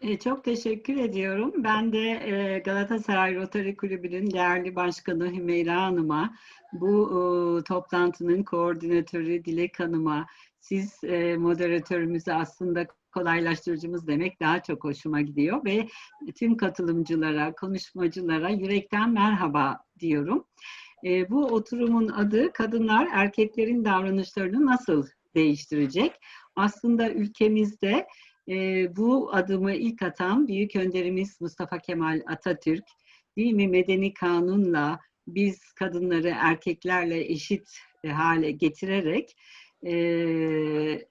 E, Çok teşekkür ediyorum. Ben de e, Galatasaray Rotary Kulübü'nün değerli başkanı Hümeyra Hanım'a, bu e, toplantının koordinatörü Dilek Hanım'a, siz e, moderatörümüzü aslında kolaylaştırıcımız demek daha çok hoşuma gidiyor ve tüm katılımcılara, konuşmacılara yürekten merhaba diyorum. E, bu oturumun adı Kadınlar Erkeklerin Davranışlarını Nasıl Değiştirecek? Aslında ülkemizde e, bu adımı ilk atan büyük önderimiz Mustafa Kemal Atatürk, değil mi medeni kanunla biz kadınları erkeklerle eşit e, hale getirerek e,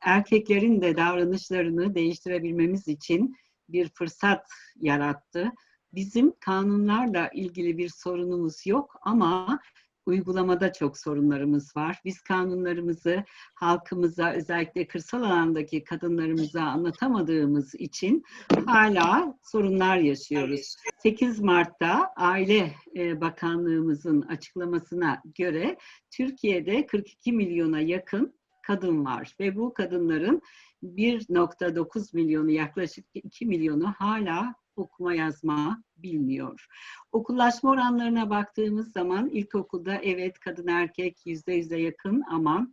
erkeklerin de davranışlarını değiştirebilmemiz için bir fırsat yarattı. Bizim kanunlarla ilgili bir sorunumuz yok ama uygulamada çok sorunlarımız var. Biz kanunlarımızı halkımıza, özellikle kırsal alandaki kadınlarımıza anlatamadığımız için hala sorunlar yaşıyoruz. 8 Mart'ta Aile e, Bakanlığımızın açıklamasına göre Türkiye'de 42 milyona yakın kadın var ve bu kadınların 1.9 milyonu yaklaşık 2 milyonu hala okuma yazma bilmiyor. Okullaşma oranlarına baktığımız zaman ilkokulda evet kadın erkek yüzde yüze yakın ama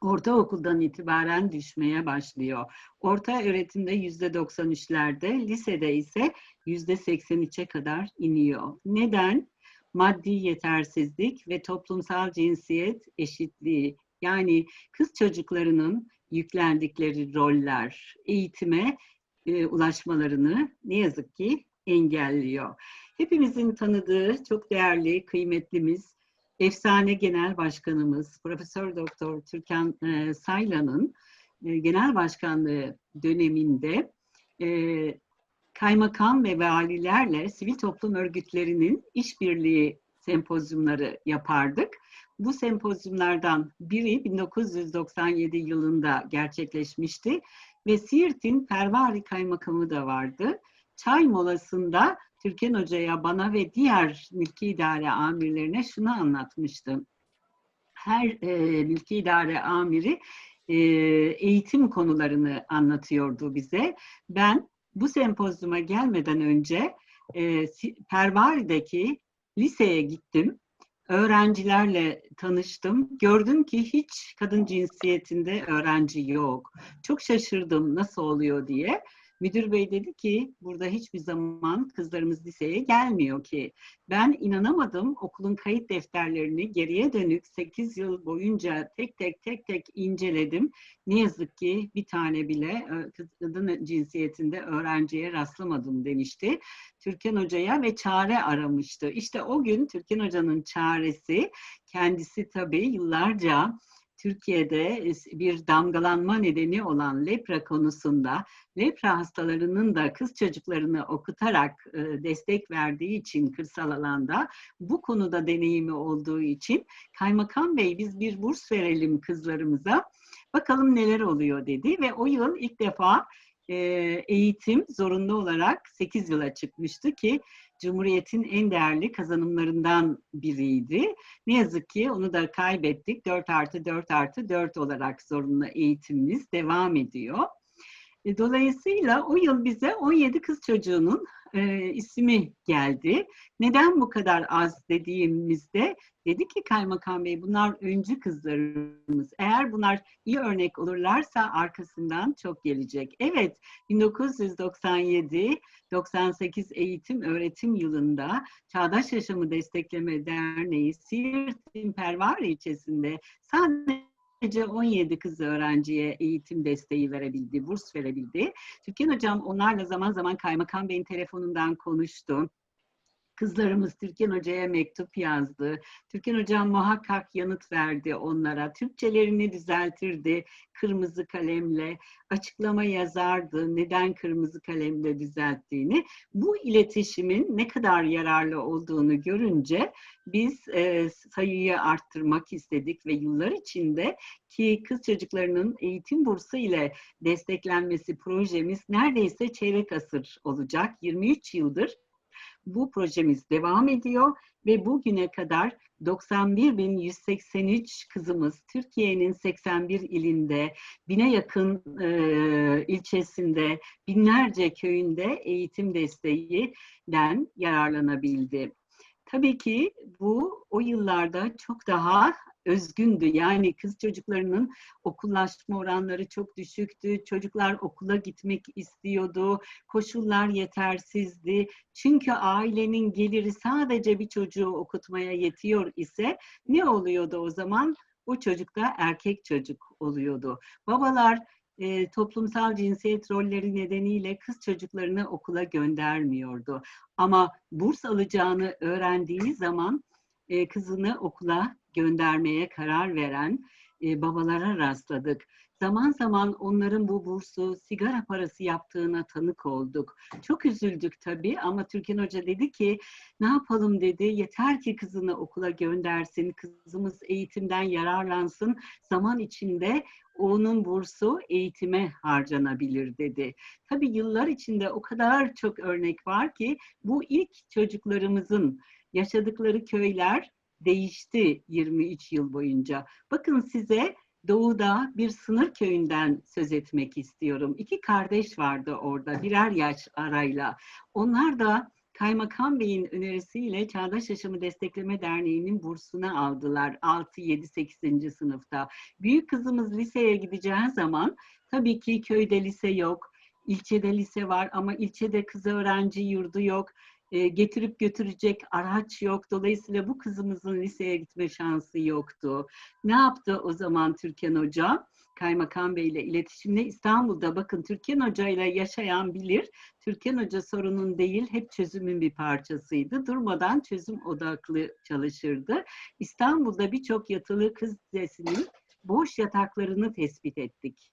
ortaokuldan itibaren düşmeye başlıyor. Orta öğretimde yüzde 93'lerde, lisede ise yüzde 83'e kadar iniyor. Neden? Maddi yetersizlik ve toplumsal cinsiyet eşitliği. Yani kız çocuklarının yüklendikleri roller, eğitime e, ulaşmalarını ne yazık ki engelliyor. Hepimizin tanıdığı çok değerli, kıymetlimiz, efsane genel başkanımız Profesör Doktor Türkan e, Saylan'ın e, genel başkanlığı döneminde e, kaymakam ve valilerle sivil toplum örgütlerinin işbirliği sempozyumları yapardık. Bu sempozyumlardan biri 1997 yılında gerçekleşmişti ve Siirt'in Pervari Kaymakamı da vardı. Çay molasında Türkan Hoca'ya, bana ve diğer mülki idare amirlerine şunu anlatmıştım. Her e, mülki idare amiri e, eğitim konularını anlatıyordu bize. Ben bu sempozyuma gelmeden önce e, Pervari'deki liseye gittim öğrencilerle tanıştım. Gördüm ki hiç kadın cinsiyetinde öğrenci yok. Çok şaşırdım nasıl oluyor diye. Müdür bey dedi ki burada hiçbir zaman kızlarımız liseye gelmiyor ki. Ben inanamadım okulun kayıt defterlerini geriye dönük 8 yıl boyunca tek tek tek tek inceledim. Ne yazık ki bir tane bile kadın cinsiyetinde öğrenciye rastlamadım demişti. Türkan Hoca'ya ve çare aramıştı. İşte o gün Türkan Hoca'nın çaresi kendisi tabii yıllarca Türkiye'de bir damgalanma nedeni olan lepra konusunda lepra hastalarının da kız çocuklarını okutarak destek verdiği için kırsal alanda bu konuda deneyimi olduğu için Kaymakam Bey biz bir burs verelim kızlarımıza bakalım neler oluyor dedi ve o yıl ilk defa eğitim zorunlu olarak 8 yıla çıkmıştı ki Cumhuriyet'in en değerli kazanımlarından biriydi. Ne yazık ki onu da kaybettik. 4 artı 4 artı 4 olarak zorunlu eğitimimiz devam ediyor. E, dolayısıyla o yıl bize 17 kız çocuğunun e, ismi geldi. Neden bu kadar az dediğimizde dedi ki Kaymakam Bey bunlar öncü kızlarımız. Eğer bunlar iyi örnek olurlarsa arkasından çok gelecek. Evet 1997-98 eğitim öğretim yılında Çağdaş Yaşamı Destekleme Derneği Siirt'in Pervari ilçesinde sadece sadece 17 kız öğrenciye eğitim desteği verebildi, burs verebildi. Türkan Hocam onlarla zaman zaman Kaymakam Bey'in telefonundan konuştu. Kızlarımız Türkan Hoca'ya mektup yazdı. Türkan Hocam muhakkak yanıt verdi onlara. Türkçelerini düzeltirdi kırmızı kalemle. Açıklama yazardı neden kırmızı kalemle düzelttiğini. Bu iletişimin ne kadar yararlı olduğunu görünce biz e, sayıyı arttırmak istedik ve yıllar içinde ki kız çocuklarının eğitim bursu ile desteklenmesi projemiz neredeyse çeyrek asır olacak. 23 yıldır Bu projemiz devam ediyor ve bugüne kadar 91.183 kızımız Türkiye'nin 81 ilinde, bine yakın e, ilçesinde, binlerce köyünde eğitim desteğinden yararlanabildi. Tabii ki bu o yıllarda çok daha özgündü. Yani kız çocuklarının okullaşma oranları çok düşüktü. Çocuklar okula gitmek istiyordu. Koşullar yetersizdi. Çünkü ailenin geliri sadece bir çocuğu okutmaya yetiyor ise ne oluyordu o zaman? O çocuk da erkek çocuk oluyordu. Babalar e, toplumsal cinsiyet rolleri nedeniyle kız çocuklarını okula göndermiyordu. Ama burs alacağını öğrendiği zaman e, kızını okula göndermeye karar veren e, babalara rastladık. Zaman zaman onların bu bursu sigara parası yaptığına tanık olduk. Çok üzüldük tabii ama Türkan Hoca dedi ki ne yapalım dedi yeter ki kızını okula göndersin, kızımız eğitimden yararlansın. Zaman içinde onun bursu eğitime harcanabilir dedi. Tabii yıllar içinde o kadar çok örnek var ki bu ilk çocuklarımızın yaşadıkları köyler değişti 23 yıl boyunca. Bakın size Doğu'da bir sınır köyünden söz etmek istiyorum. İki kardeş vardı orada birer yaş arayla. Onlar da Kaymakam Bey'in önerisiyle Çağdaş Yaşamı Destekleme Derneği'nin bursuna aldılar 6, 7, 8. sınıfta. Büyük kızımız liseye gideceği zaman tabii ki köyde lise yok, ilçede lise var ama ilçede kız öğrenci yurdu yok e, getirip götürecek araç yok. Dolayısıyla bu kızımızın liseye gitme şansı yoktu. Ne yaptı o zaman Türkan Hoca? Kaymakam Bey ile iletişimde İstanbul'da bakın Türkan Hoca ile yaşayan bilir. Türkan Hoca sorunun değil hep çözümün bir parçasıydı. Durmadan çözüm odaklı çalışırdı. İstanbul'da birçok yatılı kız lisesinin boş yataklarını tespit ettik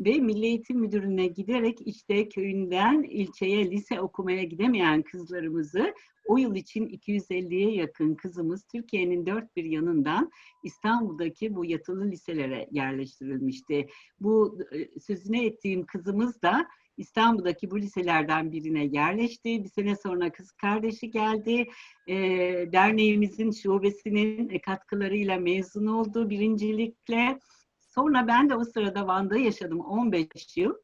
ve Milli Eğitim Müdürlüğü'ne giderek işte köyünden ilçeye lise okumaya gidemeyen kızlarımızı o yıl için 250'ye yakın kızımız Türkiye'nin dört bir yanından İstanbul'daki bu yatılı liselere yerleştirilmişti. Bu e, sözüne ettiğim kızımız da İstanbul'daki bu liselerden birine yerleşti. Bir sene sonra kız kardeşi geldi. E, derneğimizin şubesinin katkılarıyla mezun oldu birincilikle. Sonra ben de o sırada Van'da yaşadım 15 yıl.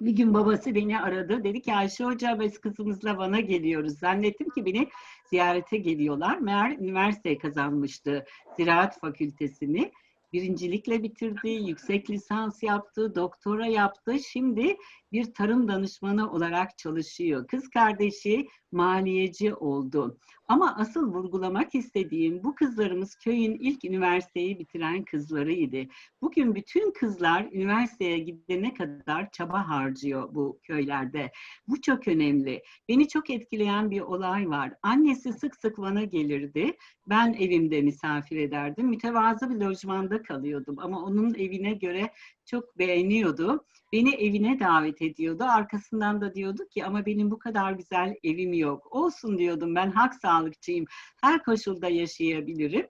Bir gün babası beni aradı. Dedi ki Ayşe Hoca biz kızımızla Van'a geliyoruz. Zannettim ki beni ziyarete geliyorlar. Meğer üniversite kazanmıştı Ziraat Fakültesini birincilikle bitirdi, yüksek lisans yaptı, doktora yaptı. Şimdi bir tarım danışmanı olarak çalışıyor. Kız kardeşi maliyeci oldu. Ama asıl vurgulamak istediğim bu kızlarımız köyün ilk üniversiteyi bitiren kızlarıydı. Bugün bütün kızlar üniversiteye gidene kadar çaba harcıyor bu köylerde. Bu çok önemli. Beni çok etkileyen bir olay var. Annesi sık sık Van'a gelirdi. Ben evimde misafir ederdim. Mütevazı bir lojmanda kalıyordum ama onun evine göre çok beğeniyordu. Beni evine davet ediyordu. Arkasından da diyordu ki ama benim bu kadar güzel evim yok. Olsun diyordum ben hak sağlıkçıyım. Her koşulda yaşayabilirim.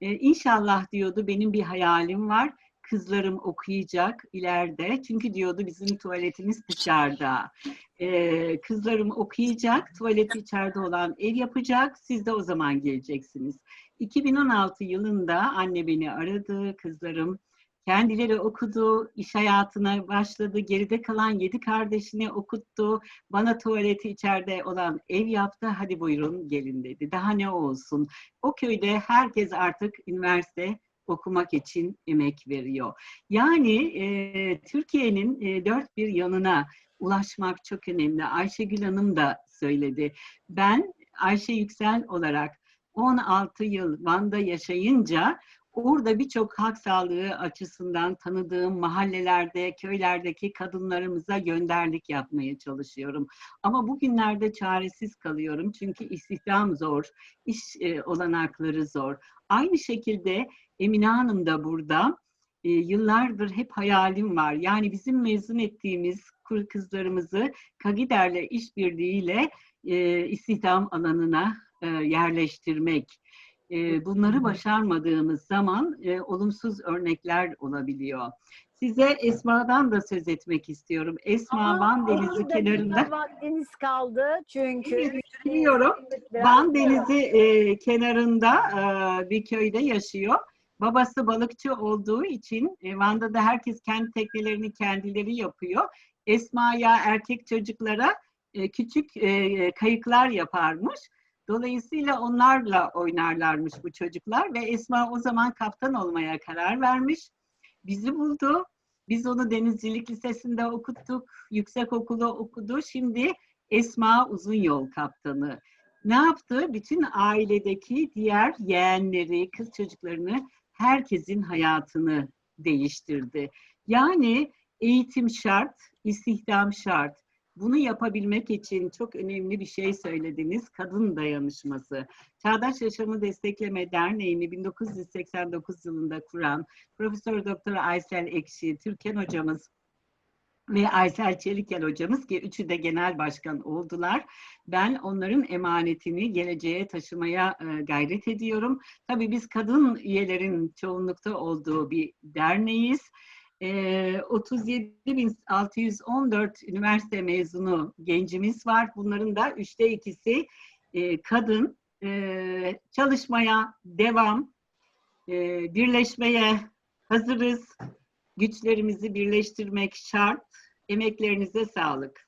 Ee, inşallah diyordu benim bir hayalim var. Kızlarım okuyacak ileride. Çünkü diyordu bizim tuvaletimiz dışarıda. Ee, kızlarım okuyacak, tuvaleti içeride olan ev yapacak. Siz de o zaman geleceksiniz. 2016 yılında anne beni aradı. Kızlarım Kendileri okudu, iş hayatına başladı. Geride kalan yedi kardeşini okuttu. Bana tuvaleti içeride olan ev yaptı. Hadi buyurun gelin dedi. Daha ne olsun. O köyde herkes artık üniversite okumak için emek veriyor. Yani e, Türkiye'nin e, dört bir yanına ulaşmak çok önemli. Ayşegül Hanım da söyledi. Ben Ayşe Yüksel olarak 16 yıl Van'da yaşayınca Orada birçok hak sağlığı açısından tanıdığım mahallelerde, köylerdeki kadınlarımıza gönderlik yapmaya çalışıyorum. Ama bugünlerde çaresiz kalıyorum çünkü istihdam zor, iş e, olanakları zor. Aynı şekilde Emine Hanım da burada. E, yıllardır hep hayalim var. Yani bizim mezun ettiğimiz kızlarımızı Kagider'le işbirliğiyle e, istihdam alanına yerleştirmek E, bunları başarmadığımız zaman e, olumsuz örnekler olabiliyor. Size Esma'dan da söz etmek istiyorum. Esma Ama Van 30 Denizi kenarında. vaktiniz kaldı çünkü. Biliyorum. Biraz- Van Denizi e, kenarında e, bir köyde yaşıyor. Babası balıkçı olduğu için e, Van'da da herkes kendi teknelerini kendileri yapıyor. Esma'ya erkek çocuklara e, küçük e, kayıklar yaparmış. Dolayısıyla onlarla oynarlarmış bu çocuklar ve Esma o zaman kaptan olmaya karar vermiş. Bizi buldu. Biz onu Denizcilik Lisesi'nde okuttuk. Yüksek okulu okudu. Şimdi Esma Uzun Yol Kaptanı. Ne yaptı? Bütün ailedeki diğer yeğenleri, kız çocuklarını, herkesin hayatını değiştirdi. Yani eğitim şart, istihdam şart. Bunu yapabilmek için çok önemli bir şey söylediniz. Kadın dayanışması. Çağdaş Yaşamı Destekleme Derneği'ni 1989 yılında kuran Profesör Doktor Aysel Ekşi, Türkan hocamız ve Aysel Çelikel hocamız ki üçü de genel başkan oldular. Ben onların emanetini geleceğe taşımaya e, gayret ediyorum. Tabii biz kadın üyelerin çoğunlukta olduğu bir derneğiz. E, 37.614 üniversite mezunu gencimiz var. Bunların da üçte ikisi kadın. Çalışmaya devam, birleşmeye hazırız. Güçlerimizi birleştirmek şart. Emeklerinize sağlık.